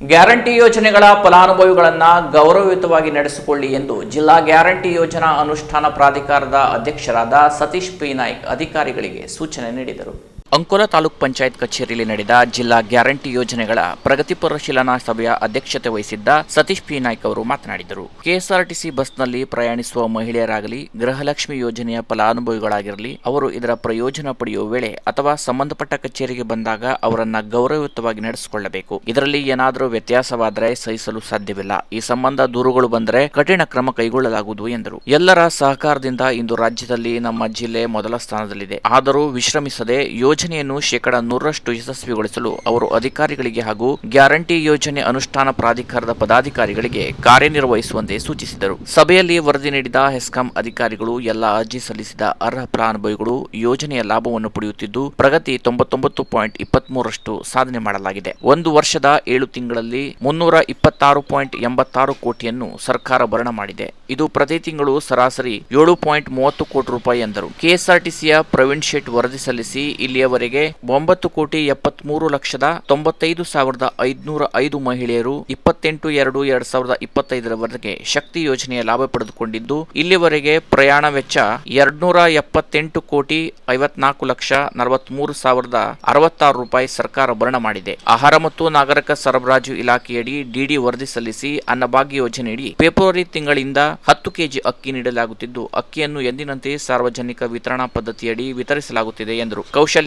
Guarantee ಯೋಜನೆಗಳ ಫಲಾನುಭವಿಗಳನ್ನು ಗೌರವಯುತವಾಗಿ ನಡೆಸಿಕೊಳ್ಳಿ ಎಂದು ಜಿಲ್ಲಾ ಗ್ಯಾರಂಟಿ ಯೋಜನಾ ಅನುಷ್ಠಾನ ಪ್ರಾಧಿಕಾರದ ಅಧ್ಯಕ್ಷರಾದ ಸತೀಶ್ ಪಿ ನಾಯ್ಕ್ ಅಧಿಕಾರಿಗಳಿಗೆ ಸೂಚನೆ ನೀಡಿದರು. ಅಂಕೋಲ ತಾಲೂಕ್ ಪಂಚಾಯತ್ ಕಚೇರಿಯಲ್ಲಿ ನಡೆದ ಜಿಲ್ಲಾ ಗ್ಯಾರಂಟಿ ಯೋಜನೆಗಳ ಪ್ರಗತಿ ಪರಿಶೀಲನಾ ಸಭೆಯ ಅಧ್ಯಕ್ಷತೆ ವಹಿಸಿದ್ದ ಸತೀಶ್ ಪಿ. ನಾಯ್ಕ ಅವರು ಮಾತನಾಡಿದರು. ಕೆಎಸ್ಆರ್ಟಿಸಿ ಬಸ್ನಲ್ಲಿ ಪ್ರಯಾಣಿಸುವ ಮಹಿಳೆಯರಾಗಲಿ, ಗೃಹಲಕ್ಷ್ಮಿ ಯೋಜನೆಯ ಫಲಾನುಭವಿಗಳಾಗಿರಲಿ, ಅವರು ಇದರ ಪ್ರಯೋಜನ ಪಡೆಯುವ ವೇಳೆ ಅಥವಾ ಸಂಬಂಧಪಟ್ಟ ಕಚೇರಿಗೆ ಬಂದಾಗ ಅವರನ್ನ ಗೌರವಯುತವಾಗಿ ನಡೆಸಿಕೊಳ್ಳಬೇಕು. ಇದರಲ್ಲಿ ಏನಾದರೂ ವ್ಯತ್ಯಾಸವಾದರೆ ಸಹಿಸಲು ಸಾಧ್ಯವಿಲ್ಲ. ಈ ಸಂಬಂಧ ದೂರುಗಳು ಬಂದರೆ ಕಠಿಣ ಕ್ರಮ ಕೈಗೊಳ್ಳಲಾಗುವುದು ಎಂದರು. ಎಲ್ಲರ ಸಹಕಾರದಿಂದ ಇಂದು ರಾಜ್ಯದಲ್ಲಿ ನಮ್ಮ ಜಿಲ್ಲೆ ಮೊದಲ ಸ್ಥಾನದಲ್ಲಿದೆ. ಆದರೂ ವಿಶ್ರಮಿಸದೆ ಯೋಜನೆಯನ್ನು ಶೇಕಡ ನೂರರಷ್ಟು ಯಶಸ್ವಿಗೊಳಿಸಲು ಅವರು ಅಧಿಕಾರಿಗಳಿಗೆ ಹಾಗೂ ಗ್ಯಾರಂಟಿ ಯೋಜನೆ ಅನುಷ್ಠಾನ ಪ್ರಾಧಿಕಾರದ ಪದಾಧಿಕಾರಿಗಳಿಗೆ ಕಾರ್ಯನಿರ್ವಹಿಸುವಂತೆ ಸೂಚಿಸಿದರು. ಸಭೆಯಲ್ಲಿ ವರದಿ ನೀಡಿದ ಹೆಸ್ಕಾಂ ಅಧಿಕಾರಿಗಳು ಎಲ್ಲ ಅರ್ಜಿ ಸಲ್ಲಿಸಿದ ಅರ್ಹ ಫಲಾನುಭವಿಗಳು ಯೋಜನೆಯ ಲಾಭವನ್ನು ಪಡೆಯುತ್ತಿದ್ದು, ಪ್ರಗತಿ ತೊಂಬತ್ತೊಂಬತ್ತು ಪಾಯಿಂಟ್ ಇಪ್ಪತ್ಮೂರರಷ್ಟು ಸಾಧನೆ ಮಾಡಲಾಗಿದೆ. ಒಂದು ವರ್ಷದ ಏಳು ತಿಂಗಳಲ್ಲಿ ಮುನ್ನೂರ ಇಪ್ಪತ್ತಾರು ಪಾಯಿಂಟ್ ಎಂಬತ್ತಾರು ಕೋಟಿಯನ್ನು ಸರ್ಕಾರ ಭರಣ ಮಾಡಿದೆ. ಇದು ಪ್ರತಿ ತಿಂಗಳು ಸರಾಸರಿ ಏಳು ಪಾಯಿಂಟ್ ಮೂವತ್ತು ಕೋಟಿ ರೂಪಾಯಿ ಎಂದರು. ಕೆಎಸ್ಆರ್ಟಿಸಿಯ ಪ್ರವೀಣ್ ಶೇಟ್ ವರದಿ ಸಲ್ಲಿಸಿ ಇಲ್ಲಿಯವರೆಗೆ ಒಂಬತ್ತು ಕೋಟಿ ಎಪ್ಪತ್ಮೂರು ಲಕ್ಷದ ತೊಂಬತ್ತೈದು ಸಾವಿರದ ಐದುನೂರ ಐದು ಮಹಿಳೆಯರು ಇಪ್ಪತ್ತೆಂಟು ಎರಡು ಎರಡ್ ಸಾವಿರದ ಇಪ್ಪತ್ತೈದರವರೆಗೆ ಶಕ್ತಿ ಯೋಜನೆಯ ಲಾಭ ಪಡೆದುಕೊಂಡಿದ್ದು, ಇಲ್ಲಿವರೆಗೆ ಪ್ರಯಾಣ ವೆಚ್ಚ ಎರಡ್ನೂರ ಎಪ್ಪತ್ತೆಂಟು ಕೋಟಿ ಐವತ್ನಾಲ್ಕು ಲಕ್ಷ ನಲವತ್ಮೂರು ಸಾವಿರದ ಅರವತ್ತಾರು ರೂಪಾಯಿ ಸರ್ಕಾರ ಭರಣ ಮಾಡಿದೆ. ಆಹಾರ ಮತ್ತು ನಾಗರಿಕ ಸರಬರಾಜು ಇಲಾಖೆಯಡಿ ಡಿಡಿ ವರದಿ ಸಲ್ಲಿಸಿ ಅನ್ನಭಾಗ್ಯ ಯೋಜನೆಯಡಿ ಫೆಬ್ರವರಿ ತಿಂಗಳಿಂದ ಹತ್ತು ಕೆಜಿ ಅಕ್ಕಿ ನೀಡಲಾಗುತ್ತಿದ್ದು, ಅಕ್ಕಿಯನ್ನು ಎಂದಿನಂತೆ ಸಾರ್ವಜನಿಕ ವಿತರಣಾ ಪದ್ಧತಿಯಡಿ ವಿತರಿಸಲಾಗುತ್ತಿದೆ ಎಂದರು.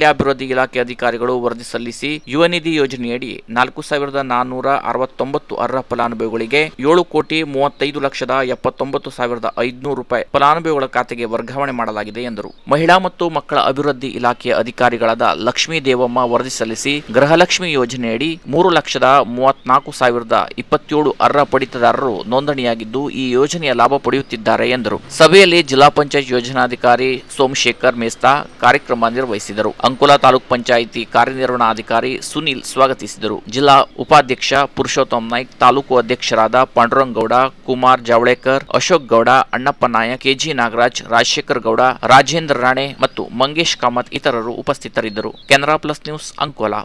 ಕೌಶಲ್ಯಾಭಿವೃದ್ಧಿ ಇಲಾಖೆ ಅಧಿಕಾರಿಗಳು ವರದಿ ಸಲ್ಲಿಸಿ ಯುವನಿಧಿ ಯೋಜನೆಯಡಿ ನಾಲ್ಕು ಸಾವಿರದ ನಾನ್ನೂರ ಅರವತ್ತೊಂಬತ್ತು ಅರ್ಹ ಫಲಾನುಭವಿಗಳಿಗೆ ಏಳು ಕೋಟಿ ಮೂವತ್ತೈದು ಲಕ್ಷದ ಎಪ್ಪತ್ತೊಂಬತ್ತು ಸಾವಿರದ ಐದುನೂರು ರೂಪಾಯಿ ಫಲಾನುಭವಿಗಳ ಖಾತೆಗೆ ವರ್ಗಾವಣೆ ಮಾಡಲಾಗಿದೆ ಎಂದರು. ಮಹಿಳಾ ಮತ್ತು ಮಕ್ಕಳ ಅಭಿವೃದ್ಧಿ ಇಲಾಖೆಯ ಅಧಿಕಾರಿಗಳಾದ ಲಕ್ಷ್ಮೀ ದೇವಮ್ಮ ವರದಿ ಸಲ್ಲಿಸಿ ಗೃಹಲಕ್ಷ್ಮಿ ಯೋಜನೆಯಡಿ ಮೂರು ಲಕ್ಷದ ಮೂವತ್ನಾಲ್ಕು ಸಾವಿರದ ಇಪ್ಪತ್ತೇಳು ಅರ್ಹ ಪಡಿತದಾರರು ನೋಂದಣಿಯಾಗಿದ್ದು, ಈ ಯೋಜನೆಯ ಲಾಭ ಪಡೆಯುತ್ತಿದ್ದಾರೆ ಎಂದರು. ಸಭೆಯಲ್ಲಿ ಜಿಲ್ಲಾ ಪಂಚಾಯತ್ ಯೋಜನಾಧಿಕಾರಿ ಸೋಮಶೇಖರ್ ಮೇಸ್ತಾ ಕಾರ್ಯಕ್ರಮ ನಿರ್ವಹಿಸಿದರು. ಅಂಕೋಲಾ ತಾಲೂಕ್ ಪಂಚಾಯಿತಿ ಕಾರ್ಯನಿರ್ವಹಣಾಧಿಕಾರಿ ಸುನಿಲ್ ಸ್ವಾಗತಿಸಿದರು. ಜಿಲ್ಲಾ ಉಪಾಧ್ಯಕ್ಷ ಪುರುಷೋತ್ತಮ್ ನಾಯ್ಕ್, ತಾಲೂಕು ಅಧ್ಯಕ್ಷರಾದ ಪಾಂಡುರಂಗೌಡ, ಕುಮಾರ್ ಜಾವಳೇಕರ್, ಅಶೋಕ್ ಗೌಡ, ಅಣ್ಣಪ್ಪ ನಾಯಕ್, ಕೆಜಿ ನಾಗರಾಜ್, ರಾಜಶೇಖರ್ ಗೌಡ, ರಾಜೇಂದ್ರ ರಾಣೆ ಮತ್ತು ಮಂಗೇಶ್ ಕಾಮತ್ ಇತರರು ಉಪಸ್ಥಿತರಿದ್ದರು. Canara plus news Ankola.